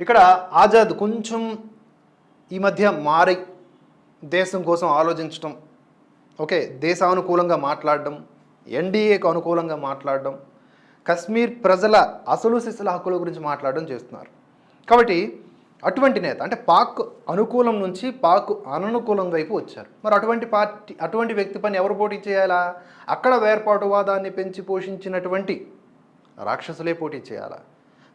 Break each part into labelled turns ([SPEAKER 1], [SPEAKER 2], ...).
[SPEAKER 1] ఇక్కడ ఆజాద్ కొంచెం ఈ మధ్య మారి దేశం కోసం ఆలోచించటం ఓకే దేశానుకూలంగా మాట్లాడడం ఎన్డీఏకు అనుకూలంగా మాట్లాడడం కశ్మీర్ ప్రజల అసలు శిశుల హక్కుల గురించి మాట్లాడడం చేస్తున్నారు. కాబట్టి అటువంటి నేత అంటే పాక్ అనుకూలం నుంచి పాక్ అననుకూలం వైపు వచ్చారు. మరి అటువంటి పార్టీ అటువంటి వ్యక్తి పని ఎవరు పోటీ చేయాలా? అక్కడ వేర్పాటువాదాన్ని పెంచి పోషించినటువంటి రాక్షసులే పోటీ చేయాలా?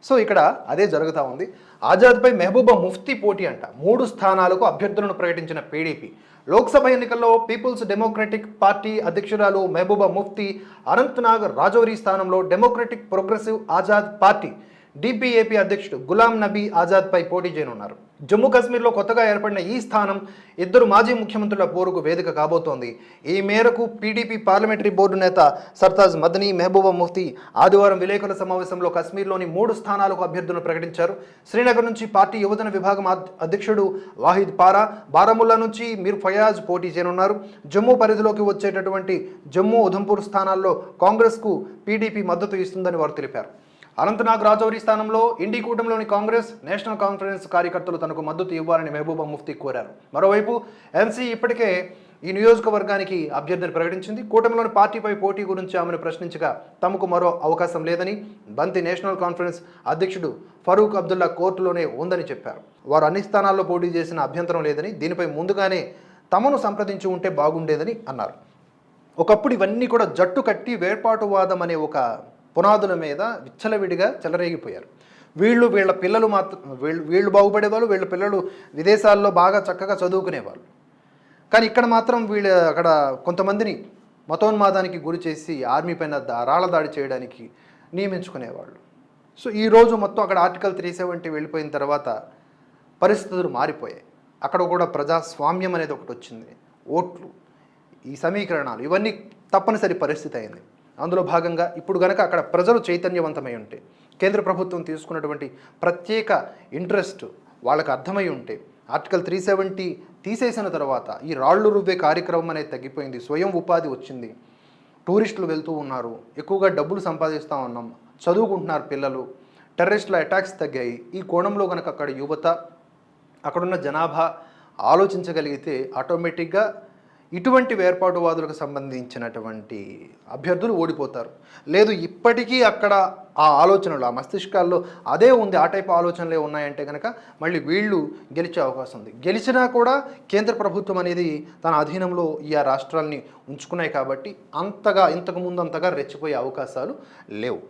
[SPEAKER 1] సో ఇక్కడ అదే జరుగుతూ ఉంది. ఆజాద్పై మెహబూబా ముఫ్తీ పోటీ అంట. మూడు స్థానాలకు అభ్యర్థులను ప్రకటించిన పీడీపీ. లోక్సభ ఎన్నికల్లో పీపుల్స్ డెమోక్రటిక్ పార్టీ అధ్యక్షురాలు మెహబూబా ముఫ్తీ అనంతనాగ్ రాజౌరి స్థానంలో Democratic Progressive Azad party DPAP అధ్యక్షుడు గులాం నబీ ఆజాద్పై పోటీ చేయనున్నారు. జమ్మూ కాశ్మీర్లో కొత్తగా ఏర్పడిన ఈ స్థానం ఇద్దరు మాజీ ముఖ్యమంత్రుల పోరుకు వేదిక కాబోతోంది. ఈ మేరకు పీడీపీ పార్లమెంటరీ బోర్డు నేత సర్తాజ్ మదనీ మెహబూబా ముఫ్తీ ఆదివారం విలేకరుల సమావేశంలో కాశ్మీర్లోని మూడు స్థానాలకు అభ్యర్థులను ప్రకటించారు. శ్రీనగర్ నుంచి పార్టీ యువజన విభాగం అధ్యక్షుడు వాహిద్ పారా బారాముల్లా నుంచి మీర్ ఫయాజ్ పోటీ చేయనున్నారు. జమ్మూ పరిధిలోకి వచ్చేటటువంటి జమ్మూ ఉధంపూర్ స్థానాల్లో కాంగ్రెస్కు పీడీపీ మద్దతు ఇస్తుందని వారు తెలిపారు. అనంతనాగ్ రాజౌరి స్థానంలో ఇండి కూటమిలోని కాంగ్రెస్ నేషనల్ కాన్ఫరెన్స్ కార్యకర్తలు తనకు మద్దతు ఇవ్వాలని మెహబూబా ముఫ్తీ కోరారు. మరోవైపు ఎన్సీ ఇప్పటికే ఈ నియోజకవర్గానికి అభ్యర్థిని ప్రకటించింది. కూటమిలోని పార్టీపై పోటీ గురించి ఆమెను ప్రశ్నించగా తమకు మరో అవకాశం లేదని బంతి నేషనల్ కాన్ఫరెన్స్ అధ్యక్షుడు ఫరూక్ అబ్దుల్లా కోర్టులోనే ఉందని చెప్పారు. వారు అన్ని స్థానాల్లో పోటీ చేసిన అభ్యంతరం లేదని దీనిపై ముందుగానే తమను సంప్రదించి ఉంటే బాగుండేదని అన్నారు. ఒకప్పుడు ఇవన్నీ కూడా జట్టు కట్టి వేర్పాటువాదం అనే ఒక పునాదుల మీద విచ్చలవిడిగా చెలరేగిపోయారు. వీళ్ళు వీళ్ళ పిల్లలు మాత్రం వీళ్ళు వీళ్ళు బాగుపడేవాళ్ళు వీళ్ళ పిల్లలు విదేశాల్లో బాగా చక్కగా చదువుకునేవాళ్ళు. కానీ ఇక్కడ మాత్రం వీళ్ళ అక్కడ కొంతమందిని మతోన్మాదానికి గురి చేసి ఆర్మీ పైన దా- రాళ్ళ దాడి చేయడానికి నియమించుకునేవాళ్ళు. సో ఈరోజు మొత్తం అక్కడ ఆర్టికల్ త్రీ సెవెంటీ వెళ్ళిపోయిన తర్వాత పరిస్థితులు మారిపోయాయి. అక్కడ కూడా ప్రజాస్వామ్యం అనేది ఒకటి వచ్చింది. ఓట్లు ఈ సమీకరణాలు ఇవన్నీ తప్పనిసరి పరిస్థితి అయింది. అందులో భాగంగా ఇప్పుడు గనక అక్కడ ప్రజలు చైతన్యవంతమై ఉంటే కేంద్ర ప్రభుత్వం తీసుకున్నటువంటి ప్రత్యేక ఇంట్రెస్ట్ వాళ్ళకు అర్థమై ఉంటే ఆర్టికల్ త్రీ సెవెంటీ తీసేసిన తర్వాత ఈ రాళ్ళు రువ్వే కార్యక్రమం అనేది తగ్గిపోయింది స్వయం ఉపాధి వచ్చింది. టూరిస్టులు వెళ్తూ ఉన్నారు ఎక్కువగా డబ్బులు సంపాదిస్తూ ఉన్నాం చదువుకుంటున్నారు పిల్లలు టెర్రరిస్టుల అటాక్స్ తగ్గాయి. ఈ కోణంలో కనుక అక్కడ యువత అక్కడున్న జనాభా ఆలోచించగలిగితే ఆటోమేటిక్గా ఇటువంటి వేర్పాటువాదులకు సంబంధించినటువంటి అభ్యర్థులు ఓడిపోతారు. లేదు ఇప్పటికీ అక్కడ ఆ ఆలోచనలు ఆ మస్తిష్కాల్లో అదే ఉంది ఆ టైప్ ఆలోచనలే ఉన్నాయంటే కనుక మళ్ళీ వీళ్ళు గెలిచే అవకాశం ఉంది. గెలిచినా కూడా కేంద్ర ప్రభుత్వం అనేది తన అధీనంలో ఈ ఆ రాష్ట్రాల్ని ఉంచుకున్నాయి కాబట్టి అంతగా ఇంతకు ముందు అంతగా రెచ్చిపోయే అవకాశాలు లేవు.